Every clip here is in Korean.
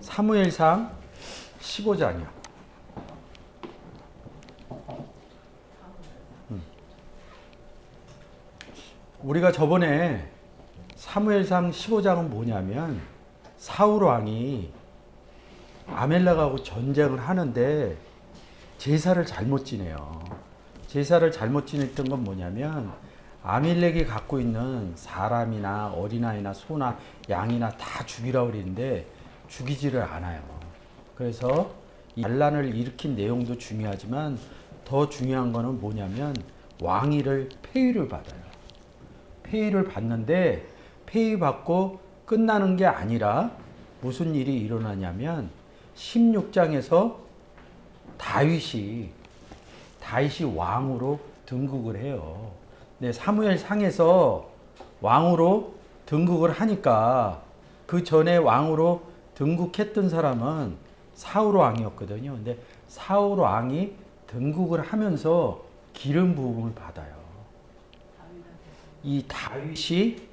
사무엘상 15장이요. 음. 우리가 저번에 사무엘상 15장은 뭐냐면 사울 왕이 아멜렉하고 전쟁을 하는데 제사를 잘못 지내요. 제사를 잘못 지냈던 건 뭐냐면 아밀렉이 갖고 있는 사람이나 어린아이나 소나 양이나 다 죽이라고 그랬는데 죽이지를 않아요. 그래서 이 반란을 일으킨 내용도 중요하지만 더 중요한 거는 뭐냐면 왕위를 폐위를 받아요. 폐위를 받는데 폐위 받고 끝나는 게 아니라 무슨 일이 일어나냐면 16장에서 다윗이 다윗이 왕으로 등극을 해요. 네, 사무엘 상에서 왕으로 등극을 하니까 그 전에 왕으로 등극했던 사람은 사울 왕이었거든요. 근데 사울 왕이 등극을 하면서 기름 부음을 받아요. 이 다윗이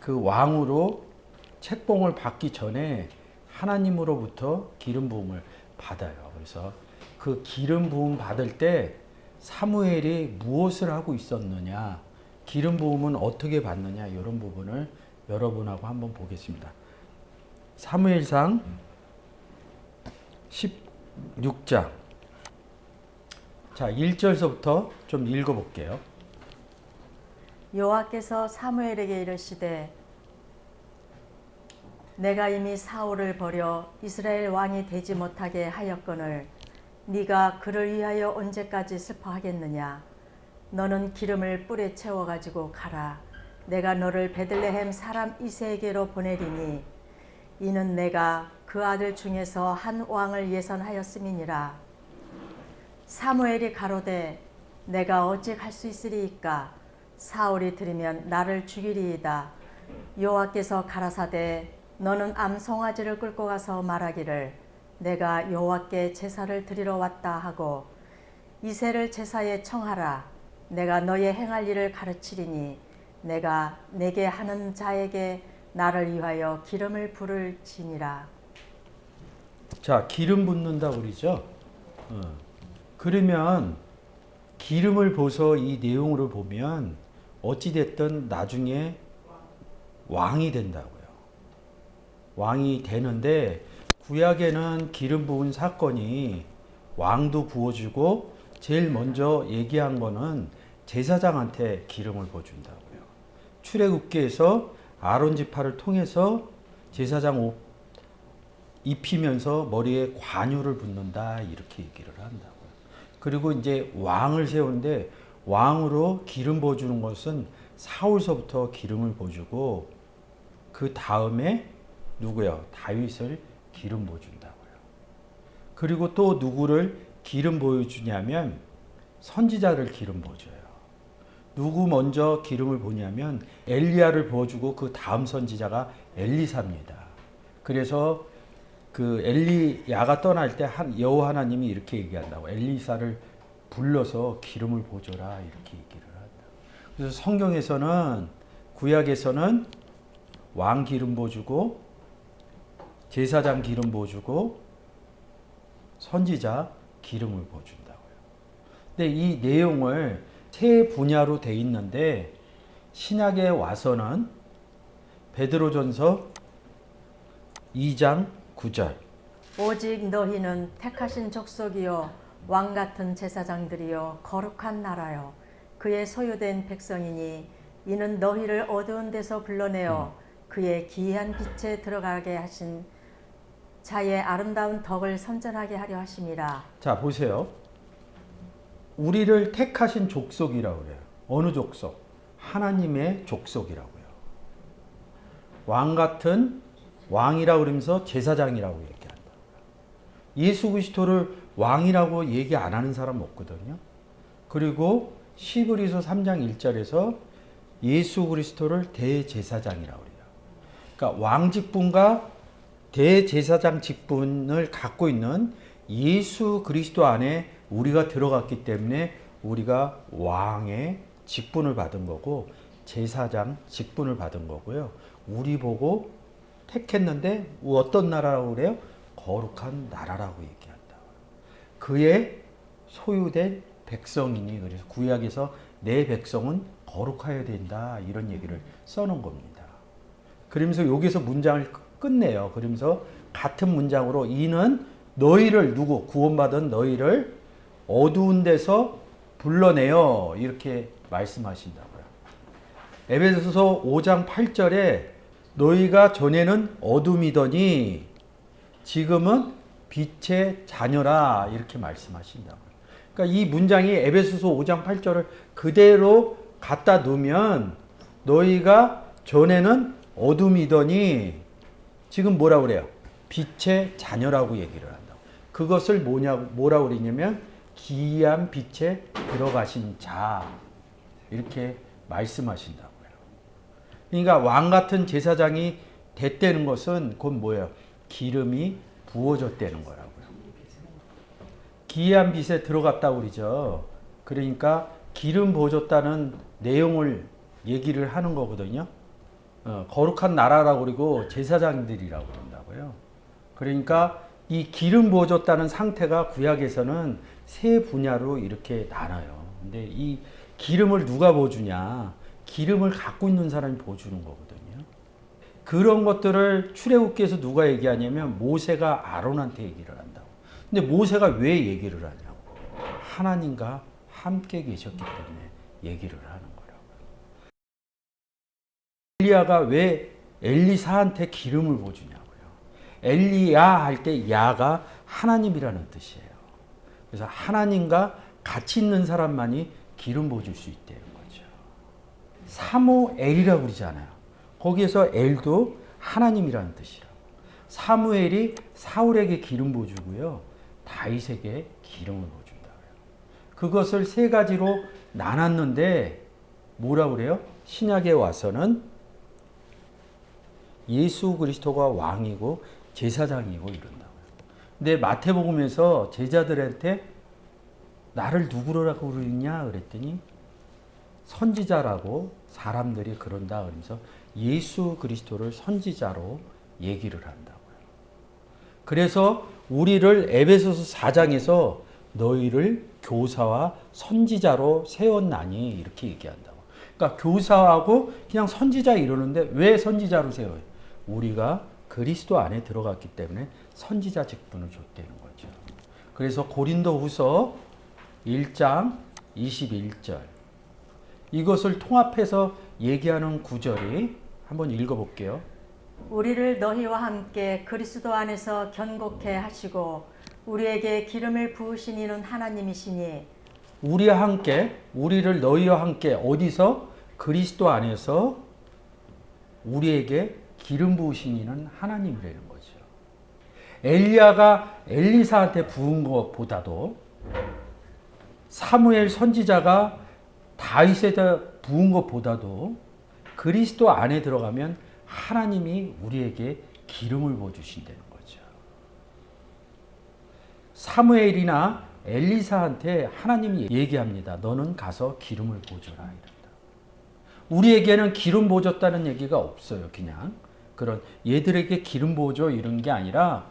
그 왕으로 책봉을 받기 전에 하나님으로부터 기름 부음을 받아요. 그래서 그 기름 부음 받을 때 사무엘이 무엇을 하고 있었느냐, 기름 부음은 어떻게 받느냐 이런 부분을 여러분하고 한번 보겠습니다. 사무엘상 16장. 자 1절서부터 좀 읽어볼게요. 여호와께서 사무엘에게 이르시되 내가 이미 사울을 버려 이스라엘 왕이 되지 못하게 하였거늘 네가 그를 위하여 언제까지 슬퍼하겠느냐? 너는 기름을 뿔에 채워 가지고 가라. 내가 너를 베들레헴 사람 이세에게로 보내리니 이는 내가 그 아들 중에서 한 왕을 예선하였음이니라. 사무엘이 가로되 내가 어찌 갈 수 있으리이까? 사울이 들으면 나를 죽이리이다. 여호와께서 가라사대 너는 암송아지를 끌고 가서 말하기를 내가 여호와께 제사를 드리러 왔다 하고 이새를 제사에 청하라. 내가 너의 행할 일을 가르치리니 내가 내게 하는 자에게 나를 위하여 기름을 부를 지니라 자 기름 붓는다 그러죠. 어. 그러면 기름을 보서 이 내용으로 보면 어찌 됐든 나중에 왕이 된다고요. 왕이 되는데 구약에는 기름 부은 사건이 왕도 부어주고 제일 먼저 얘기한 거는 제사장한테 기름을 부어준다고요. 출애굽기에서 아론 지파를 통해서 제사장 옷 입히면서 머리에 관유를 붓는다 이렇게 얘기를 한다고요. 그리고 이제 왕을 세우는데 왕으로 기름 부어주는 것은 사울서부터 기름을 부어주고 그 다음에 누구요? 다윗을 기름 부어준다고요. 그리고 또 누구를 기름 부어주냐면 선지자를 기름 부어줘요. 누구 먼저 기름을 부냐면 엘리야를 부어주고 그 다음 선지자가 엘리사입니다. 그래서 그 엘리야가 떠날 때 한 여호와 하나님이 이렇게 얘기한다고 엘리사를 불러서 기름을 부어줘라 이렇게 얘기를 한다. 그래서 성경에서는 구약에서는 왕 기름 부어주고 제사장 기름 부어주고 선지자 기름을 부어준다고요. 근데 이 내용을 세 분야로 돼 있는데 신약에 와서는 베드로전서 2장 9절. 오직 너희는 택하신 족속이요 왕 같은 제사장들이요 거룩한 나라요. 그의 소유된 백성이니 이는 너희를 어두운 데서 불러내어 그의 기이한 빛에 들어가게 하신 자의 아름다운 덕을 선전하게 하려 하심이라. 자 보세요. 우리를 택하신 족속이라고 그래요. 어느 족속? 하나님의 족속이라고요. 왕 같은 왕이라고 그러면서 제사장이라고 얘기한다. 예수 그리스도를 왕이라고 얘기 안 하는 사람 없거든요. 그리고 시브리서 3장 1절에서 예수 그리스도를 대제사장이라고 그래요. 그러니까 왕 직분과 대제사장 직분을 갖고 있는 예수 그리스도 안에 우리가 들어갔기 때문에 우리가 왕의 직분을 받은 거고 제사장 직분을 받은 거고요. 우리 보고 택했는데 어떤 나라라고 그래요? 거룩한 나라라고 얘기한다. 그의 소유된 백성이니 그래서 구약에서 내 백성은 거룩하여야 된다 이런 얘기를 써놓은 겁니다. 그러면서 여기서 문장을 끝- 끝내요. 그러면서 같은 문장으로 이는 너희를 누구 구원받은 너희를 어두운 데서 불러내어 이렇게 말씀하신다고요. 에베소서 5장 8절에 너희가 전에는 어둠이더니 지금은 빛의 자녀라 이렇게 말씀하신다고요. 그러니까 이 문장이 에베소서 5장 8절을 그대로 갖다 놓으면 너희가 전에는 어둠이더니 지금 뭐라 그래요? 빛의 자녀라고 얘기를 한다고. 그것을 뭐냐 뭐라고 그러냐면 기이한 빛에 들어가신 자 이렇게 말씀하신다고요. 그러니까 왕 같은 제사장이 됐다는 것은 곧 뭐예요? 기름이 부어졌다는 거라고요. 기이한 빛에 들어갔다고 그러죠. 그러니까 기름 부어졌다는 내용을 얘기를 하는 거거든요. 어, 거룩한 나라라고 그리고 제사장들이라고 그런다고요. 그러니까 이 기름 부어졌다는 상태가 구약에서는 세 분야로 이렇게 나눠요. 근데 이 기름을 누가 부어주냐? 기름을 갖고 있는 사람이 부어주는 거거든요. 그런 것들을 출애굽기에서 누가 얘기하냐면 모세가 아론한테 얘기를 한다고. 근데 모세가 왜 얘기를 하냐고. 하나님과 함께 계셨기 때문에 얘기를 하는 거라고요. 엘리야가 왜 엘리사한테 기름을 부어주냐고요. 엘리야 할 때 야가 하나님이라는 뜻이에요. 그래서 하나님과 같이 있는 사람만이 기름 부어줄 수 있다는 거죠. 사무엘이라고 그러잖아요. 거기에서 엘도 하나님이라는 뜻이라고. 사무엘이 사울에게 기름 부어주고요. 다윗에게 기름을 부어준다고요. 그것을 세 가지로 나눴는데 뭐라 그래요? 신약에 와서는 예수 그리스도가 왕이고 제사장이고 이런다고요. 근데 마태복음에서 제자들한테 나를 누구라고 그러냐 그랬더니 선지자라고 사람들이 그런다 그러면서 예수 그리스도를 선지자로 얘기를 한다고요. 그래서 우리를 에베소서 4장에서 너희를 교사와 선지자로 세웠나니 이렇게 얘기한다고. 그러니까 교사하고 그냥 선지자 이러는데 왜 선지자로 세워요? 우리가 그리스도 안에 들어갔기 때문에 선지자 직분을 줬다는 거죠. 그래서 고린도후서 1장 21절 이것을 통합해서 얘기하는 구절이 한번 읽어 볼게요. 우리를 너희와 함께 그리스도 안에서 견고케 하시고 우리에게 기름을 부으신 이는 하나님이시니 우리와 함께 우리를 너희와 함께 어디서 그리스도 안에서 우리에게 기름 부으신 이는 하나님이라는 거죠. 엘리야가 엘리사한테 부은 것보다도 사무엘 선지자가 다윗에다 부은 것보다도 그리스도 안에 들어가면 하나님이 우리에게 기름을 부어 주신다는 거죠. 사무엘이나 엘리사한테 하나님이 얘기합니다. 너는 가서 기름을 이런다. 우리에게는 기름 부어줬다는 얘기가 없어요. 그냥 그런 얘들에게 기름 부어줘 이런 게 아니라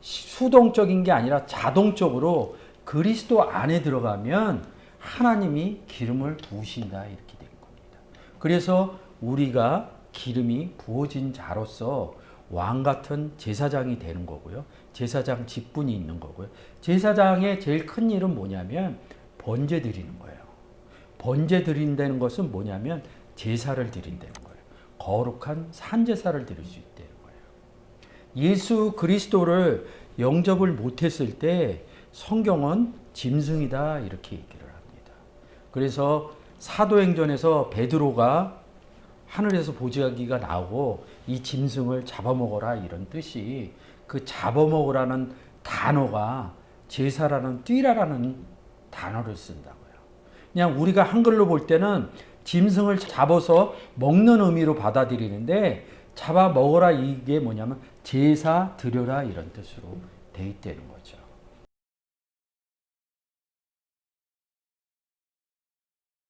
수동적인 게 아니라 자동적으로 그리스도 안에 들어가면 하나님이 기름을 부으신다 이렇게 된 겁니다. 그래서 우리가 기름이 부어진 자로서 왕 같은 제사장이 되는 거고요. 제사장 직분이 있는 거고요. 제사장의 제일 큰 일은 뭐냐면 번제 드리는 거예요. 번제 드린다는 것은 뭐냐면 제사를 드린다는. 거룩한 산제사를 드릴 수 있다는 거예요. 예수 그리스도를 영접을 못했을 때 성경은 짐승이다 이렇게 얘기를 합니다. 그래서 사도행전에서 베드로가 하늘에서 보자기가 나오고 이 짐승을 잡아먹어라 이런 뜻이 그 잡아먹으라는 단어가 제사라는 뛰라라는 단어를 쓴다고요. 그냥 우리가 한글로 볼 때는 짐승을 잡아서 먹는 의미로 받아들이는데 잡아 먹어라 이게 뭐냐면 제사 드려라 이런 뜻으로 돼 있다는 거죠.